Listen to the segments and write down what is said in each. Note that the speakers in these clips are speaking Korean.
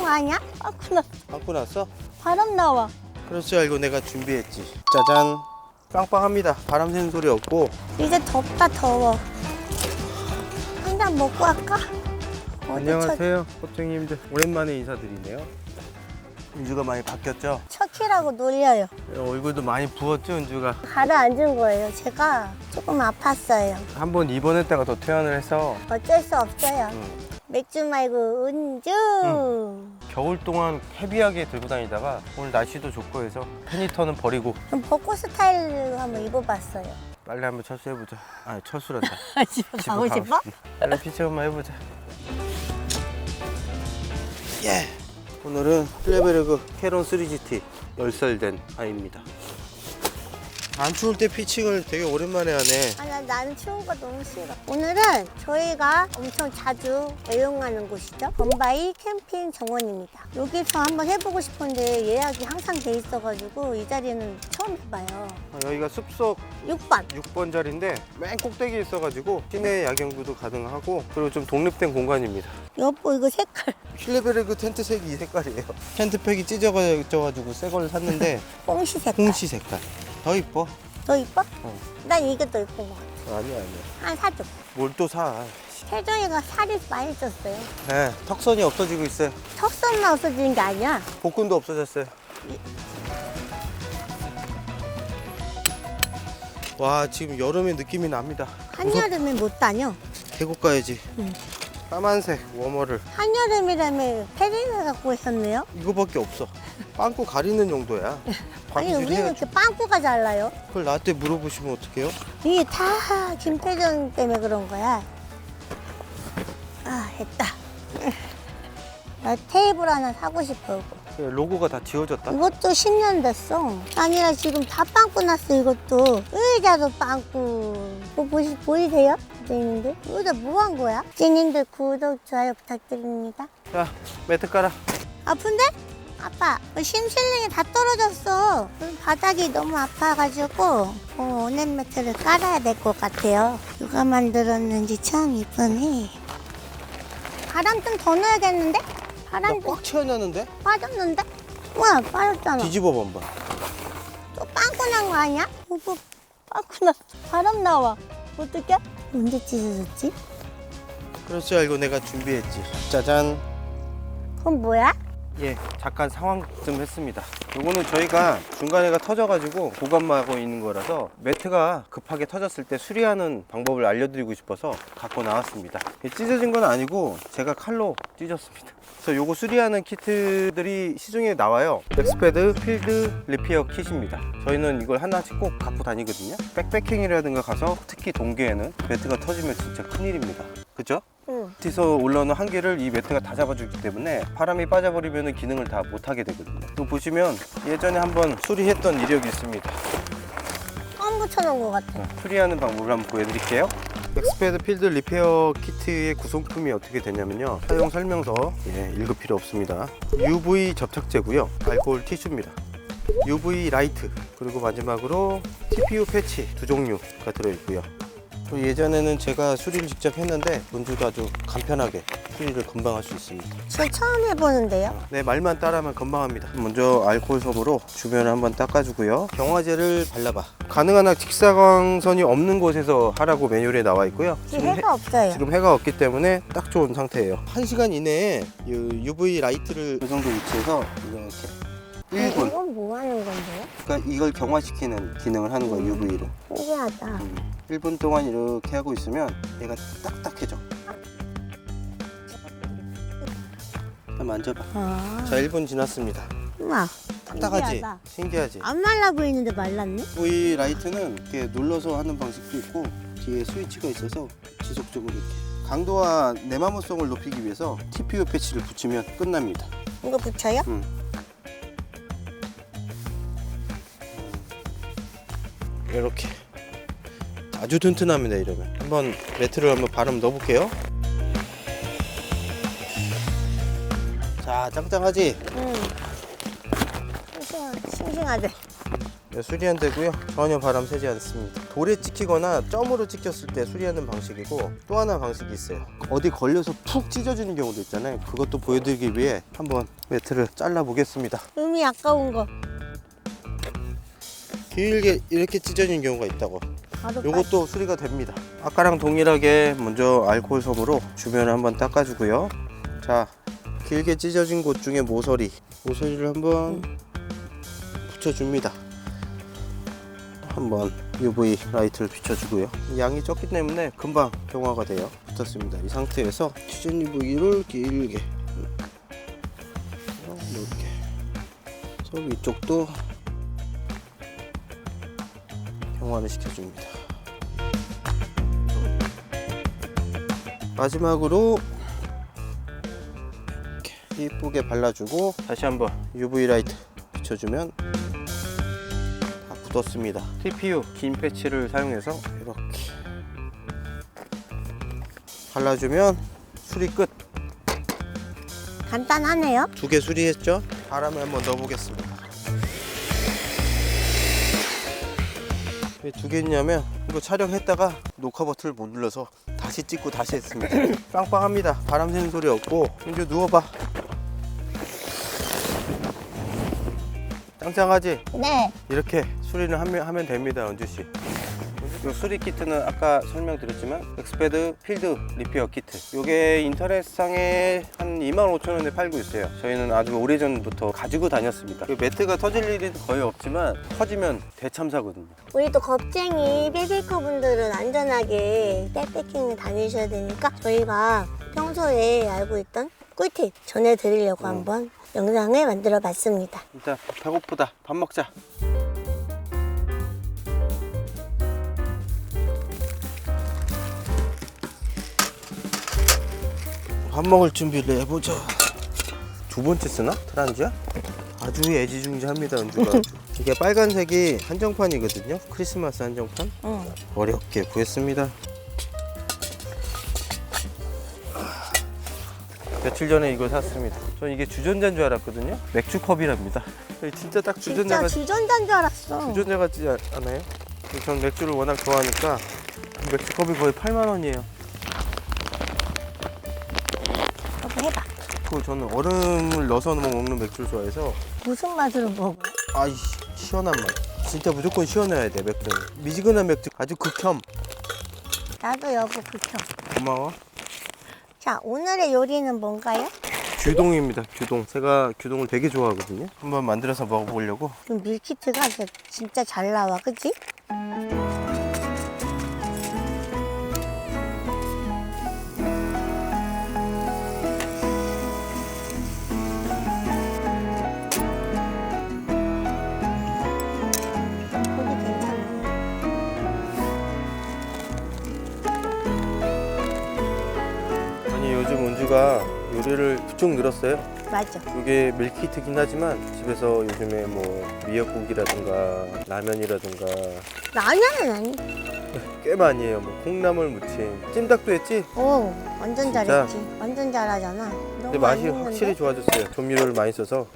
난거 아니야? 빵꾸 나 갖고 났어? 바람 나와. 줄 알고 내가 준비했지. 짜잔. 빵빵합니다. 바람 새는 소리 없고. 이제 덥다 더워. 한 잔 먹고? 어디 안녕하세요, 꽃쟁이님들. 오랜만에 인사드리네요. 은주가 많이 바뀌었죠? 첫, 첫키라고 놀려요. 얼굴도 많이 부었죠, 은주가? 가라앉은 거예요. 제가 조금 아팠어요. 한 번 입원했다가 더 퇴원을 해서 어쩔 수 없어요. 음, 맥주 말고 은주. 겨울 동안 헤비하게 들고 다니다가 오늘 날씨도 좋고 해서 페니터는 버리고 그럼 벚꽃 스타일로 한번 입어봤어요. 빨리 한번 철수해보자. 아, 철수란다. 집에 가고 가고 싶어? 빨리 피치 한번 해보자. 예. 오늘은 플레베르그 캐론 3GT 10살 된 아이입니다. 안 추울 때 피칭을 되게 오랜만에 하네. 아, 나, 나는 추운 거 너무 싫어. 오늘은 저희가 엄청 자주 애용하는 곳이죠. 범바이 캠핑 정원입니다. 여기서 한번 해보고 싶은데 예약이 항상 돼 있어가지고 이 자리는 처음 해봐요. 아, 여기가 숲속 6번. 6번 자리인데 맨 꼭대기에 있어가지고 시내 야경구도 가능하고 그리고 좀 독립된 공간입니다. 여보 이거 색깔 필레베르그 텐트 색이 이 색깔이에요. 텐트팩이 찢어져가지고 새 걸 샀는데 뽕시 색깔. 홍시 색깔. 더 이뻐. 더 이뻐? 어. 난 이게 더 이쁜 것 같아. 아니야 아니야. 한 사줘. 뭘 또 사. 태정이가 살이 많이 쪘어요. 네, 턱선이 없어지고 있어요. 턱선만 없어지는 게 아니야. 복근도 없어졌어요. 와 지금 여름의 느낌이 납니다. 한여름에 못 다녀. 계곡 가야지. 응. 까만색 워머를 한여름이라며 패딩을 갖고 있었네요. 이거밖에 없어. 빵꾸 가리는 정도야. 아니 우리는. 이렇게 빵꾸가 잘나요? 그걸 나한테 물어보시면 어떡해요? 이게 다 김태전 때문에 그런 거야. 아, 했다. 나 테이블 하나 사고 싶어, 이거. 그 로고가 다 지워졌다. 이것도 10년 됐어. 아니라 지금 다 빵꾸 났어, 이것도. 의자도 빵꾸. 뭐 보시, 보이세요? 선생님들? 의자 뭐 한 거야? 선생님들 구독, 좋아요 부탁드립니다. 자 매트 깔아. 아픈데? 아빠, 심실링이 다 떨어졌어. 바닥이 너무 아파가지고 어, 오넷 매트를 깔아야 될 것 같아요. 누가 만들었는지 참 이쁘네. 바람 좀 더 넣어야겠는데? 바람 좀 나꽉 채워놨는데? 빠졌는데? 뭐야, 빠졌잖아. 뒤집어 봐봐. 또 빵꾸 난 거 아니야? 오빠, 빵꾸 났어. 바람 나와. 어떡해? 언제 찢어졌지? 줄 알고 내가 준비했지. 짜잔. 그건 뭐야? 예, 잠깐 상황 좀 했습니다. 요거는 저희가 중간에가 터져가지고 보관하고 있는 거라서 매트가 급하게 터졌을 때 수리하는 방법을 알려드리고 싶어서 갖고 나왔습니다. 찢어진 건 아니고 제가 칼로 찢었습니다. 그래서 요거 수리하는 키트들이 시중에 나와요. 엑스패드 필드 리페어 kit입니다. 저희는 이걸 하나씩 꼭 갖고 다니거든요. 백패킹이라든가 가서 특히 동계에는 매트가 터지면 진짜 큰일입니다. 그죠? 응. 밑에서 올라오는 한계를 이 매트가 다 잡아주기 때문에 바람이 빠져버리면 기능을 다 못하게 되거든요. 이거 보시면 예전에 한번 수리했던 이력이 있습니다. 처음 붙여놓은 것 같아. 자, 수리하는 방법을 한번 보여드릴게요. 엑스패드 필드 리페어 키트의 구성품이 어떻게 되냐면요. 사용 설명서 예, 읽을 필요 없습니다. UV 접착제고요. 알코올 티슈입니다. UV 라이트 그리고 마지막으로 TPU 패치 두 종류가 들어있고요. 또 예전에는 제가 수리를 직접 했는데 문주도 아주 간편하게 수리를 금방 할 수 있습니다. 저 처음 해보는데요. 네, 말만 따라하면 금방 합니다. 먼저 알코올 솜으로 주변을 한번 닦아주고요. 경화제를 발라봐. 가능한 한 직사광선이 없는 곳에서 하라고 매뉴얼에 나와 있고요. 지금 해- 해가 없어요. 지금 해가 없기 때문에 딱 좋은 상태예요. 1시간 이내에 이 UV 라이트를 이 정도 위치에서 이렇게 1분. 이건 뭐 하는 건데요? 그러니까 이걸 경화시키는 기능을 하는 거예요, UV로. 신기하다. 1분 동안 이렇게 하고 있으면 얘가 딱딱해져. 일단 만져봐. 아, 자, 1분 지났습니다. 우와. 딱딱하지? 신기하다. 신기하지? 안 말라 보이는데 말랐네? 이 라이트는 이렇게 눌러서 하는 방식도 있고 뒤에 스위치가 있어서 지속적으로 이렇게 강도와 내마모성을 높이기 위해서 TPU 패치를 붙이면 끝납니다. 이거 붙여요? 음. 이렇게 아주 튼튼합니다 이러면 한번 매트를 한번 바람 넣어볼게요 자 짱짱하지 응. 싱싱하, 싱싱하대. 네, 수리안 되고요. 전혀 바람 새지 않습니다. 돌에 찍히거나 점으로 찍혔을 때 수리하는 방식이고 또 하나 방식이 있어요. 어디 걸려서 푹 찢어지는 경우도 있잖아요. 그것도 보여드리기 위해 한번 매트를 잘라 보겠습니다. 음이 아까운 거 길게 이렇게 찢어지는 경우가 있다고. 요것도 수리가 됩니다. 아까랑 동일하게 먼저 알코올 솜으로 주변을 한번 닦아주고요. 자, 길게 찢어진 곳 중에 모서리, 모서리를 한번 붙여줍니다. 한번 UV 라이트를 비춰주고요. 양이 적기 때문에 금방 경화가 돼요. 붙었습니다. 이 상태에서 시즌 UV를 길게 이렇게. 그래서 위쪽도 경화를 시켜줍니다. 마지막으로 이렇게 이쁘게 발라주고 다시 한번 UV 라이트 비춰주면 다 굳었습니다. TPU 긴 패치를 사용해서 이렇게 발라주면 수리 끝. 간단하네요 두 개 수리했죠? 바람을 한번 넣어보겠습니다. 왜 두 개 했냐면 이거 촬영했다가 녹화 버튼을 못 눌러서 다시 찍고 다시 했습니다. 빵빵합니다. 바람 새는 소리 없고 이제 누워봐. 짱짱하지? 네 이렇게 수리를 하면, 하면 됩니다, 은주 씨. 이 수리 키트는 아까 설명드렸지만 엑스패드 필드 리페어 키트. 이게 인터넷상에 한 25,000원에 팔고 있어요. 저희는 아주 오래전부터 가지고 다녔습니다. 그 매트가 터질 일이 거의 없지만 터지면 대참사거든요. 우리 또 겁쟁이 베이커 분들은 안전하게 백패킹을 다니셔야 되니까 저희가 평소에 알고 있던 꿀팁 전해드리려고 한번 영상을 만들어 봤습니다 일단 배고프다. 밥 먹자. 밥 먹을 준비를 해보자. 두 번째 쓰나? 트란지야? 아주 애지중지합니다, 은주가. 이게 빨간색이 한정판이거든요. 크리스마스 한정판. 응. 어렵게 구했습니다. 며칠 전에 이걸 샀습니다. 전 이게 주전자인 줄 알았거든요. 맥주컵이랍니다. 진짜 딱 진짜 주전자가 주전자인 줄 알았어 주전자 같지 않- 않아요? 전 맥주를 워낙 좋아하니까 맥주컵이 거의 8만 원이에요. 그 저는 얼음을 넣어서 먹는 맥주를 좋아해서 무슨 맛으로 먹어? 아이 시원한 맛. 진짜 무조건 시원해야 돼 맥주는. 미지근한 맥주 아주 극혐. 나도 여보 극혐 고마워. 자 오늘의 요리는 뭔가요? 규동입니다. 규동. 제가 규동을 되게 좋아하거든요. 한번 만들어서 먹어보려고. 좀 밀키트가 진짜 잘 나와 그치? 부쩍 늘었어요. 맞아 이게 밀키트긴 하지만 집에서 요즘에 뭐 미역국이라든가 라면이라든가 라면은 아니 꽤 많이 해요. 뭐 콩나물 무침, 찜닭도 했지. 오 완전 진짜? 잘했지 완전 잘하잖아 너무 근데 맛이? 확실히 좋아졌어요. 조미료를 많이 써서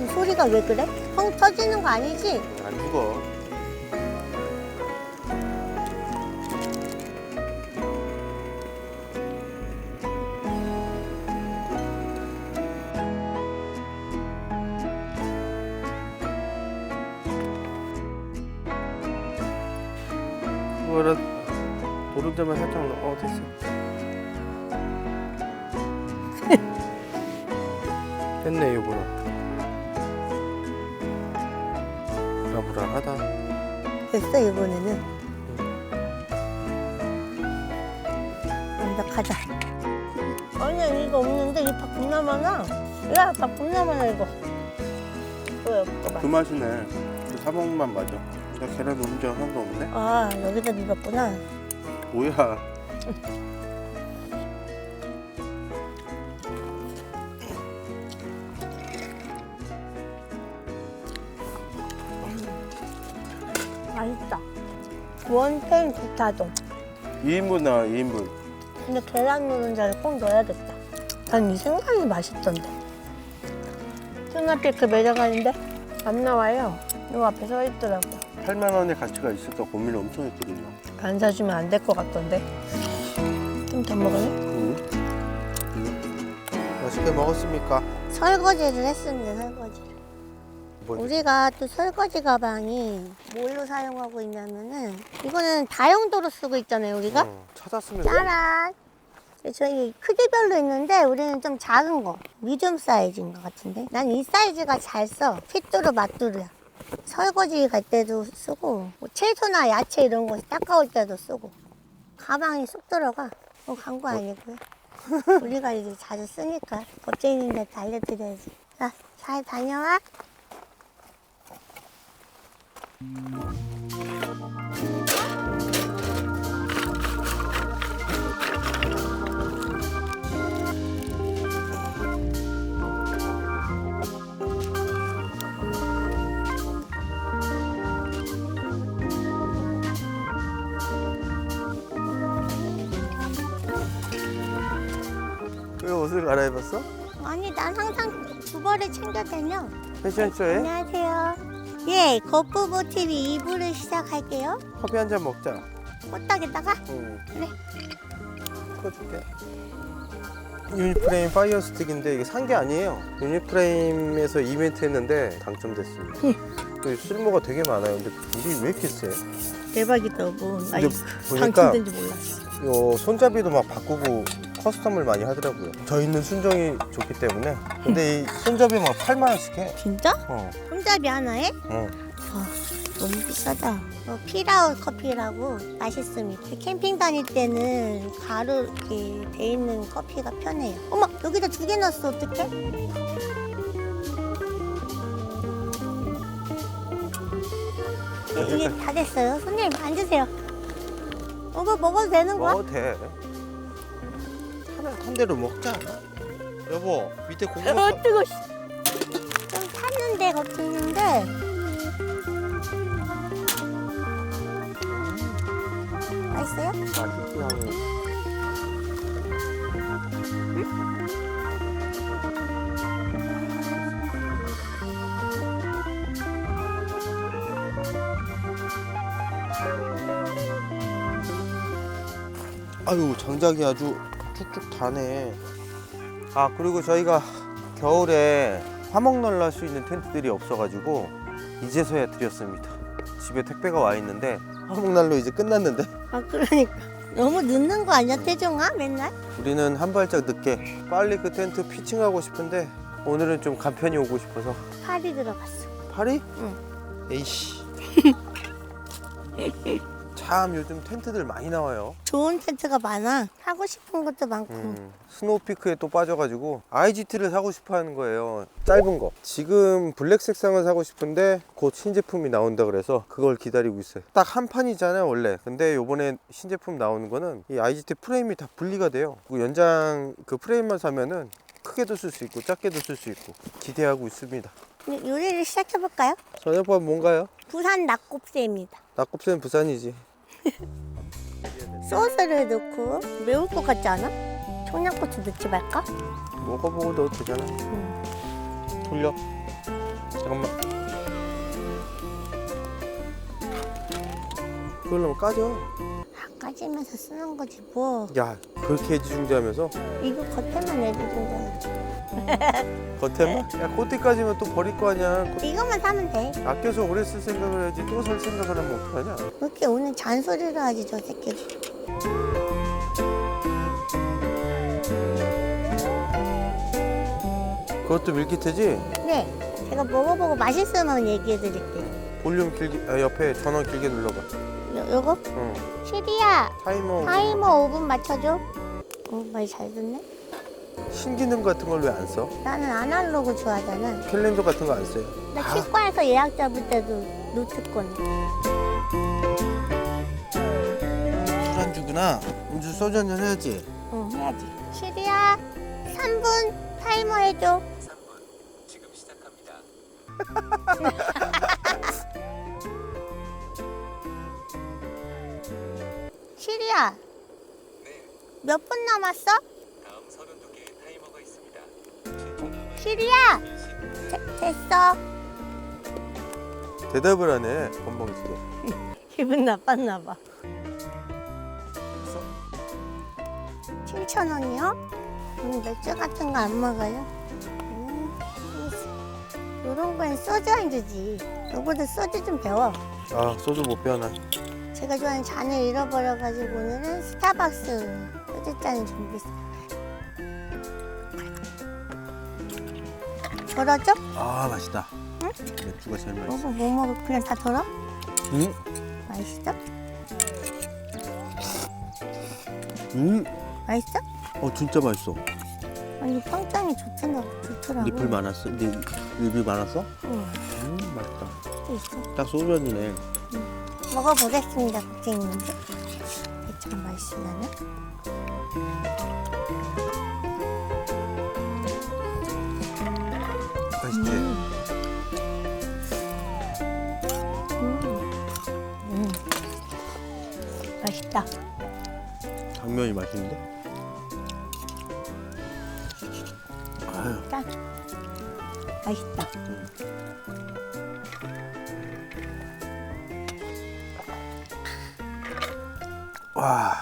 이 소리가 왜 그래? 펑 터지는 거 아니지? 안 죽어. 이번에는 완벽하다 아니야 이거 없는데 이 밥 겁나 많아 야밥 겁나 많아 이거 뭐야 이거 봐. 그 맛이네. 그 사먹는 맛 맞아. 근데 계란 노른자 하나도 없네. 아 여기다 비볐구나 뭐야? 원팬 기타동 2인분 나와 2인분. 근데 계란 노른자를 꼭 넣어야겠다 난 이 생각이 맛있던데 스나피크 매장하는데 안 나와요 요 앞에 서 있더라고. 8만 원의 가치가 있을까 고민을 엄청 했거든요. 안 사주면 안 될 것 같던데. 좀 더 먹을래? 음. 맛있게 먹었습니까? 설거지를 했습니다. 설거지를. 뭐 우리가 또 설거지 가방이 뭘로 사용하고 있냐면은 이거는 다용도로 쓰고 있잖아요. 우리가. 어, 찾았으면 짜란. 저희 크기별로 있는데 우리는 좀 작은 거, 미디움 사이즈인 것 같은데. 난 이 사이즈가 잘 써. 핏도르 맛도르야. 설거지 갈 때도 쓰고, 뭐 채소나 야채 이런 거 닦아올 때도 쓰고. 가방이 쏙 들어가. 뭐 광고 아니고요. 우리가 이제 자주 쓰니까 법제인인데 알려드려야지. 자, 잘 다녀와. 왜 옷을 갈아입었어? 아니, 난 항상 두 벌을 챙겨 다녀. 패션쇼에 안녕하세요. 예, 거푸보 TV 2부를 시작할게요. 커피 한 잔 먹자. 호떡에다가 응. 그래. 풀어줄게. 유니프레임 파이어 스틱인데 이게 산 게 아니에요. 유니프레임에서 이벤트 했는데 당첨됐습니다. 그 쓸모가 되게 많아요. 근데 불이 왜 이렇게 세? 대박이다, 뭐. 나 근데 이거 보니까 당첨된지 몰랐어. 요 손잡이도 막 바꾸고 커스텀을 많이 하더라고요. 저희는 순정이 좋기 때문에. 근데 이 손잡이 막 8만 원씩 해. 진짜? 어. 손잡이 하나에? 어. 아, 너무 비싸다. 어, 필아웃 커피라고 맛있습니다. 캠핑 다닐 때는 가루 이렇게 돼 있는 커피가 편해요. 어머, 여기다 두 개 넣었어. 어떡해? 네, 이게 다 됐어요. 손님 앉으세요. 이거 먹어도 되는 거야? 먹어도 돼. 하나 한 대로 먹자. 여보, 밑에 고구마 어, 뜨거. 좀 탔는데 겉있는데 맛있어요? 맛있지 아유 장작이 아주 다네. 아 그리고 저희가 겨울에 화목날 날 수 있는 텐트들이 없어가지고 이제서야 드렸습니다. 집에 택배가 와 있는데 화목날로 이제 끝났는데? 아 그러니까. 너무 늦는 거 아니야 태종아 맨날? 우리는 한 발짝 늦게 빨리 그 텐트 피칭하고 싶은데 오늘은 좀 간편히 오고 싶어서. 팔이 들어갔어. 파리? 응. 에이씨 참 요즘 텐트들 많이 나와요. 좋은 텐트가 많아. 사고 싶은 것도 많고. 음, 스노우피크에 또 빠져가지고 IGT를 사고 싶어 하는 거예요. 짧은 거. 지금 블랙 색상을 사고 싶은데 곧 신제품이 나온다 그래서 그걸 기다리고 있어요. 딱 한 판이잖아요 원래. 근데 요번에 신제품 나오는 거는 이 IGT 프레임이 다 분리가 돼요. 그 연장 그 프레임만 사면은 크게도 쓸 수 있고 작게도 쓸 수 있고 기대하고 있습니다. 근데 요리를 시작해볼까요? 저녁밥 뭔가요? 부산 낙곱새입니다. 낙곱새는 부산이지 소스를 넣고 매울 것 같지 않아? 청양고추 넣지 말까? 먹어보고 넣어도 되잖아 응. 돌려 잠깐만 그걸 넣으면 까져 다 까지면서 쓰는 거지 뭐. 야 그렇게 애지중지하면서? 이거 겉에만 내주던데 겉에만? 야 꽃띠까지면 또 버릴 거 아니야. 꽃- 이것만 사면 돼. 아껴서 오래 쓸 생각을 해야지. 또 살 생각을 하면 어떡하냐? 왜 이렇게 오늘 잔소리를 하지 저 새끼 그것도 밀키트지? 네. 제가 먹어보고 맛있으면 얘기해 드릴게요. 볼륨 길게 아, 옆에 전원 길게 눌러봐 요, 요거? 응. 시리야. 타이머 타이머 5분 맞춰줘. 어, 말잘 듣네. 신기능 같은 걸 왜 안 써? 나는 아날로그 좋아하잖아. 캘린더 같은 거 안 써요? 나다 치과에서 예약 잡을 때도 노트권. 술안주구나. 음주 소주 한잔 해야지. 응 해야지. 시리야. 3분 타이머 해줘. 지금 시작합니다. 시리야 네, 몇 분 남았어? 다음 32개의 타이머가 있습니다. 시리야 되- 됐어 대답을 하네 건방지게. 기분 나빴나 봐. 7천 원이요? 음, 맥주 같은 거 안 먹어요? 음, 이런 건 소주 안 주지. 요거도 소주 좀 배워. 아 소주 못 배워나. 제가 좋아하는 잔을 잃어버려가지고 오늘은 스타벅스 소주잔을 준비했어요. 덜어줘? 아 맛있다. 맥주가 제일 맛있어. 여보 뭐 먹어? 그냥 다 덜어? 음, 맛있어? 음, 맛있어? 어 진짜 맛있어. 아니 평점이 좋더라, 좋더라고. 리플 많았어? 리, 리뷰 많았어? 응, 음 맛있다. 또 있어. 딱 소주 한이네. 먹어보겠습니다, 국장님들. 참 맛있으려나? 맛있지? 음. 맛있다. 당면이 맛있는데? 아유, 짠. 맛있다. 와.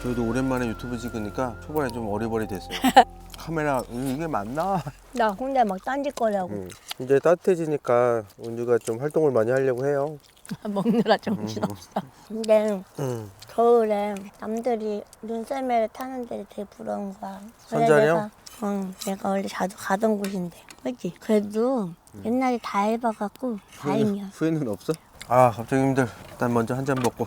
저희도 오랜만에 유튜브 찍으니까 초반에 좀 어리버리 됐어요. 카메라 음, 이게 맞나? 나 혼자 막 딴짓거리하고 음, 이제 따뜻해지니까 은주가 좀 활동을 많이 하려고 해요. 먹느라 정신없어. 근데 음. 겨울에 남들이 눈썰매를 타는데 되게 부러운 거야. 그래 선전이요? 내가, 응, 내가 원래 자주 가던 곳인데. 그지? 그래도 옛날에 다 해봐갖고 다행이야. 후회는 없어? 아 갑자기 힘들. 일단 먼저 한 잔 먹고.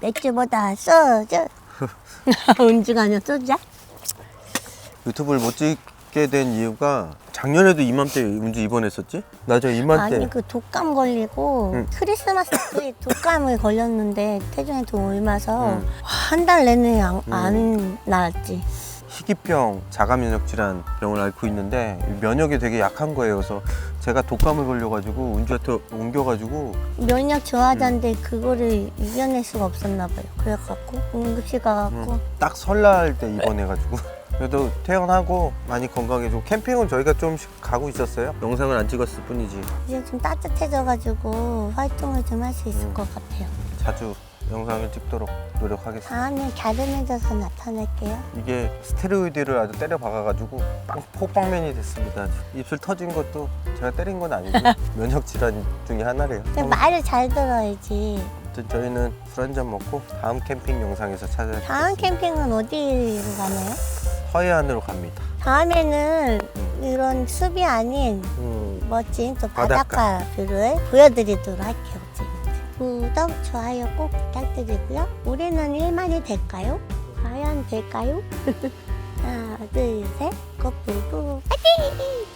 맥주보다 소주. 은주가 아니야 소주야? 유튜브를 못 찍게 된 이유가 작년에도 이맘때 은주 입원했었지? 나 저 이맘때 아니 그 독감 걸리고 응. 크리스마스 때 독감을 걸렸는데 태중에 돈 옮아서 응. 한 달 내내 안, 안 나았지. 희귀병, 자가면역 질환 병을 앓고 있는데 면역이 되게 약한 거예요. 그래서 제가 독감을 걸려가지고 은주한테 옮겨가지고 면역 저하자인데 그거를 이겨낼 수가 없었나 봐요. 그래갖고 응급실 가갖고 음, 딱 설날 때 입원해가지고 그래도 퇴원하고 많이 건강해지고 캠핑은 저희가 좀씩 가고 있었어요. 영상을 안 찍었을 뿐이지 이제 좀 따뜻해져가지고 활동을 좀 할 수 있을 음. 것 같아요. 자주 영상을 찍도록 노력하겠습니다. 다음에 갸름해져서 나타날게요. 이게 스테로이드를 아주 때려 박아가지고 빵, 폭빵맨이 됐습니다. 입술 터진 것도 제가 때린 건 아니고 면역 질환 중에 하나래요. 근데 말을 잘 들어야지. 아무튼 저희는 술 한잔 먹고 다음 캠핑 영상에서 찾아뵙겠습니다. 다음 캠핑은 어디로 가나요? 서해안으로 갑니다. 다음에는 이런 숲이 아닌 음, 멋진 또 바닷가. 바닷가 뷰를 보여드리도록 할게요. 구독, 좋아요 꼭 부탁드리고요. 올해는 1만이 될까요? 과연 될까요? 하나, 둘, 셋, 꽃불불 파이팅!